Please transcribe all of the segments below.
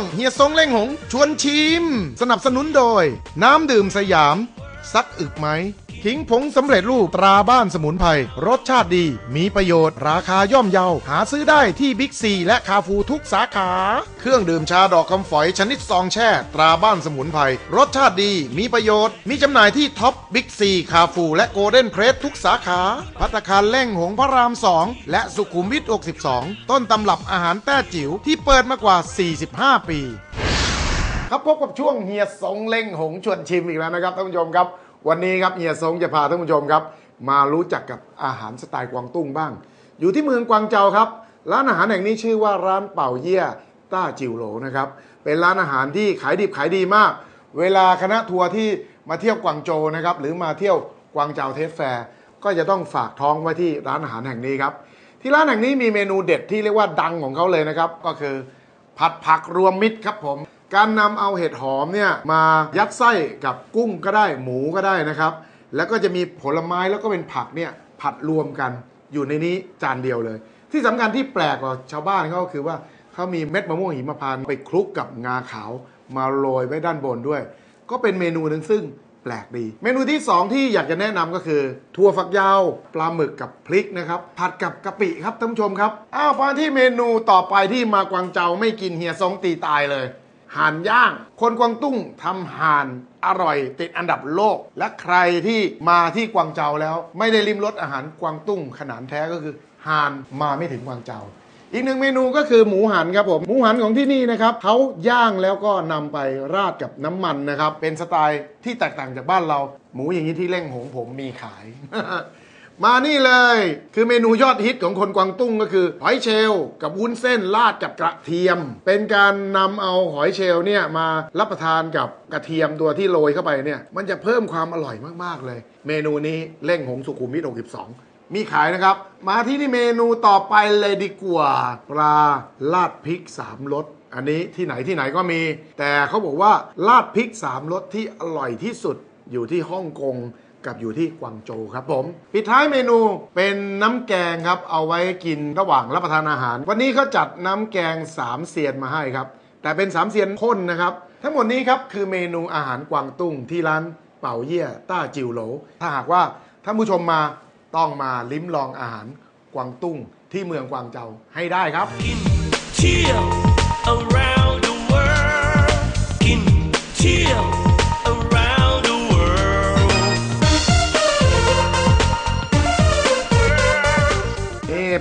ง เฮียซงเล่งหง ชวนชิม สนับสนุนโดย น้ำดื่มสยาม ซักอึกไหม ขิงผงสำเร็จรูปตราบ้านสมุนไพรรสชาติดี มีประโยชน์ ราคาย่อมเยา หาซื้อได้ที่บิ๊กซีและคาฟูทุกสาขา เครื่องดื่มชาดอกคำฝอยชนิดซองแช่ ตราบ้านสมุนไพรรสชาติดี มีประโยชน์ มีจำหน่ายที่ท็อปบิ๊กซีคาฟูและโกลเด้นเพรสทุกสาขาพัตคารเล่งหงพระราม2และสุขุมวิท62 ต้นตำรับอาหารแต้จิ๋วที่เปิดมากว่า 45 ปี ครับพบกับช่วงเฮียสงเล่งหงชวนชิมอีกแล้วนะครับท่านผู้ชมครับ วันนี้ครับเฮียสงจะพาท่านผู้ชมครับ มารู้จักกับอาหารสไตล์กวางตุ้งบ้าง อยู่ที่เมืองกวางเจาครับ ร้านอาหารแห่งนี้ชื่อว่าร้านเป่าเยี่ยต้าจิวโหลนะครับเป็นร้านอาหารที่ขายดิบขายดีมาก เวลาคณะทัวร์ที่มาเที่ยวกวางโจนะครับหรือมาเที่ยวกวางเจาเทสแฟร์ก็จะต้องฝากท้องไว้ที่ร้านอาหารแห่งนี้ครับที่ร้านแห่งนี้มีเมนูเด็ดที่เรียกว่าดังของเขาเลยนะครับก็คือผัดผักรวมมิตรครับผม การนำเอาเห็ดหอมเนี่ยมายัดไส้กับกุ้งก็ได้หมูก็ได้นะครับ แล้วก็จะมีผลไม้แล้วก็เป็นผักเนี่ยผัดรวมกันอยู่ในนี้จานเดียวเลย ที่สำคัญที่แปลกกว่าชาวบ้านเขาก็คือว่าเขามีเม็ดมะม่วงหิมพานต์ไปคลุกกับงาขาวมาโรยไว้ด้านบนด้วย ก็เป็นเมนูหนึ่งซึ่งแปลกดี เมนูที่ 2 ที่อยากจะแนะนำก็คือถั่วฝักยาวปลาหมึกกับพริกนะครับผัดกับกะปิครับท่านผู้ชมครับอ้าวมาที่เมนูต่อไปที่มากวางเจาไม่กินเฮียซงตีตายเลย ห่านย่าง คนกวางตุ้งทำห่านอร่อยติดอันดับโลก และใครที่มาที่กวางเจาแล้ว ไม่ได้ริมรสอาหารกวางตุ้งขนาดแท้ก็คือห่านมาไม่ถึงกวางเจาอีกหนึ่งเมนูก็คือหมูหันครับผม หมูหันของที่นี่นะครับเขาย่างแล้วก็นำไปราดกับน้ำมันนะครับ เป็นสไตล์ที่แตกต่างจากบ้านเรา หมูอย่างนี้ที่เล่งหงผมมีขาย มานี่เลย คือเมนูยอดฮิตของคนกวางตุ้งก็คือหอยเชลล์กับวุ้นเส้นราดกับกระเทียม เป็นการนำเอาหอยเชลล์เนี่ยมารับประทานกับกระเทียมตัวที่โรยเข้าไปเนี่ยมันจะเพิ่มความอร่อยมากๆเลย เมนูนี้เล่งหงสุขุมวิท62มีขายนะครับ มาที่นี่เมนูต่อไปเลยดีกว่า ปลาลาดพริกสามรสอันนี้ที่ไหนที่ไหนก็มี แต่เขาบอกว่าลาดพริกสามรสที่อร่อยที่สุดอยู่ที่ฮ่องกง กับอยู่ที่กวางโจวครับผมปิดท้ายเมนูเป็นน้ำแกงครับ เอาไว้กินระหว่างรับประทานอาหาร วันนี้เขาจัดน้ำแกงสามเซียนมาให้ครับ แต่เป็นสามเซียนข้นนะครับ ทั้งหมดนี้ครับคือเมนูอาหารกวางตุ้งที่ร้านเป่าเยี่ยต้าจิวโหล ถ้าหากว่าท่านผู้ชมมาต้องมาลิ้มลองอาหารกวางตุ้งที่เมืองกวางเจาให้ได้ครับ chill around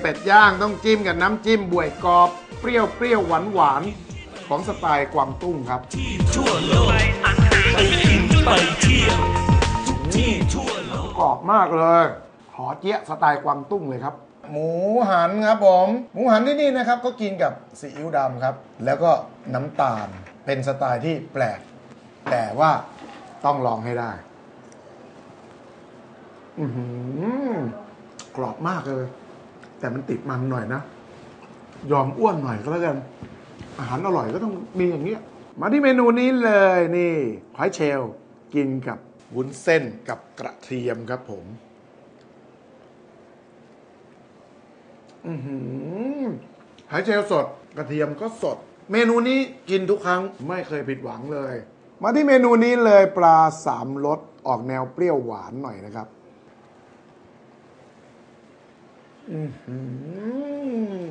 เป็ดย่างต้องจิ้มกับน้ำจิ้มบวยกรอบ เปรี้ยวเปรี้ยวหวานหวานๆของสไตล์กวางตุ้งครับทั่วโลกไปกินไปเที่ยวที่ทั่วโลกกรอบมากเลยหอเจี๊ยะสไตล์กวางตุ้งเลยครับ หมูหันครับผมหมูหันที่นี่นะครับก็กินกับซีอิ๊วดำครับ แล้วก็น้ำตาลเป็นสไตล์ที่แปลก แต่ว่าต้องลองให้ได้ อือหือกรอบมากเลย แต่มันติดมันหน่อยนะ ยอมอ้วนหน่อยก็แล้วกัน อาหารอร่อยก็ต้องมีอย่างเงี้ย มาที่เมนูนี้เลยนี่หอยเชลล์กินกับวุ้นเส้นกับกระเทียมครับผม อือหือหอยเชลล์สดกระเทียมก็สด เมนูนี้กินทุกครั้งไม่เคยผิดหวังเลย มาที่เมนูนี้เลยปลาสามรสออกแนวเปรี้ยวหวานหน่อยนะครับ อือหือ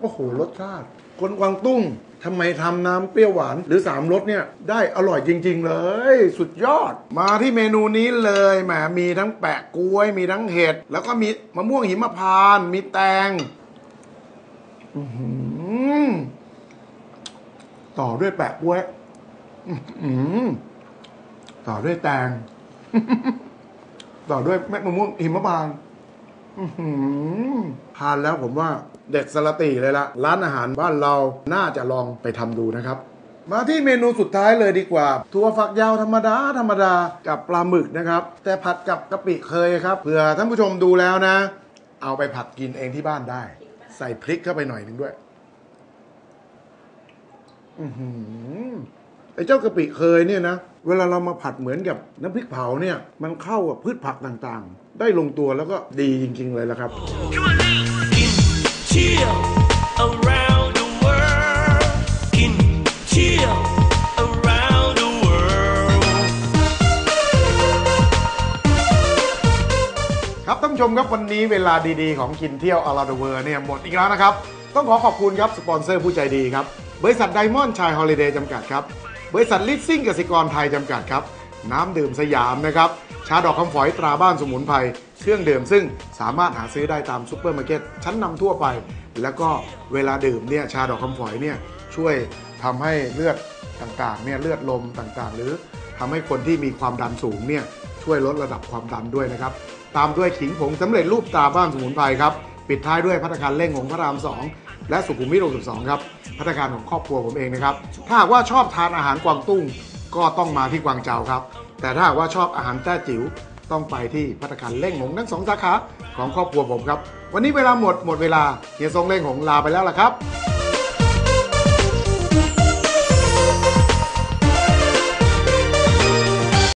โอ้โหรสชาติ คนกวางตุ้งทำไมทำน้ำเปรี้ยวหวานหรือสามรสเนี่ย ได้อร่อยจริง ๆ เลย สุดยอด มาที่เมนูนี้เลยแหมมีทั้งแปะกล้วย มีทั้งเห็ด แล้วก็มีมะม่วงหิมพาน มีแตงต่อด้วยแปะกล้วยต่อด้วยแตง ต่อด้วยเม็ดมะม่วงหิมพานต์ ทานแล้วผมว่าเด็ดสลตีเลยละร้านอาหารบ้านเราน่าจะลองไปทำดูนะครับ มาที่เมนูสุดท้ายเลยดีกว่าถั่วฝักยาวธรรมดาธรรมดากับปลาหมึกนะครับ แต่ผัดกับกะปิเคยครับเผื่อท่านผู้ชมดูแล้วนะ เอาไปผัดกินเองที่บ้านได้ ใส่พริกเข้าไปหน่อยหนึ่งด้วยอือหือไอ้เจ้ากะปิเคยเนี่ยนะ เวลาเรามาผัดเหมือนกับน้ำพริกเผาเนี่ย มันเข้ากับพืชผักต่างๆ ได้ลงตัวแล้วก็ดีจริง ๆ เลยละครับครับท่านผู้ชมครับวันนี้เวลาดีๆ ของกินเที่ยว around the world เนี่ยหมดอีกแล้วนะครับ ต้องขอขอบคุณครับสปอนเซอร์ผู้ใจดีครับ บริษัทไดมอนด์ชายฮอลิเดย์จำกัดครับ บริษัทลิสซิ่งกสิกรไทยจำกัดครับ น้ำดื่มสยามนะครับ ชาดอกคำฝอยตราบ้านสมุนไพร เครื่องดื่มซึ่งสามารถหาซื้อได้ตามซุปเปอร์มาร์เก็ตชั้นนำทั่วไป แล้วก็เวลาดื่มเนี่ยชาดอกคำฝอยเนี่ยช่วยทำให้เลือดต่างๆเนี่ยเลือดลมต่างๆ หรือทำให้คนที่มีความดันสูงเนี่ยช่วยลดระดับความดันด้วยนะครับ ตามด้วยขิงผงสำเร็จรูปตราบ้านสมุนไพรครับ ปิดท้ายด้วยพัฒการเร่งของพระราม 2 และสุขุมวิท62ครับพัฒการของครอบครัวผมเองนะครับ ถ้าหากว่าชอบทานอาหารกวางตุ้ง ก็ต้องมาที่กวางเจาครับ แต่ถ้าหากว่าชอบอาหารแต้จิ๋วต้องไปที่พัฒการเล่งหงทั้งสองสาขาของครอบครัวผมครับ วันนี้เวลาหมดหมดเวลาเฮียทรงเล่งหงลาไปแล้วล่ะครับ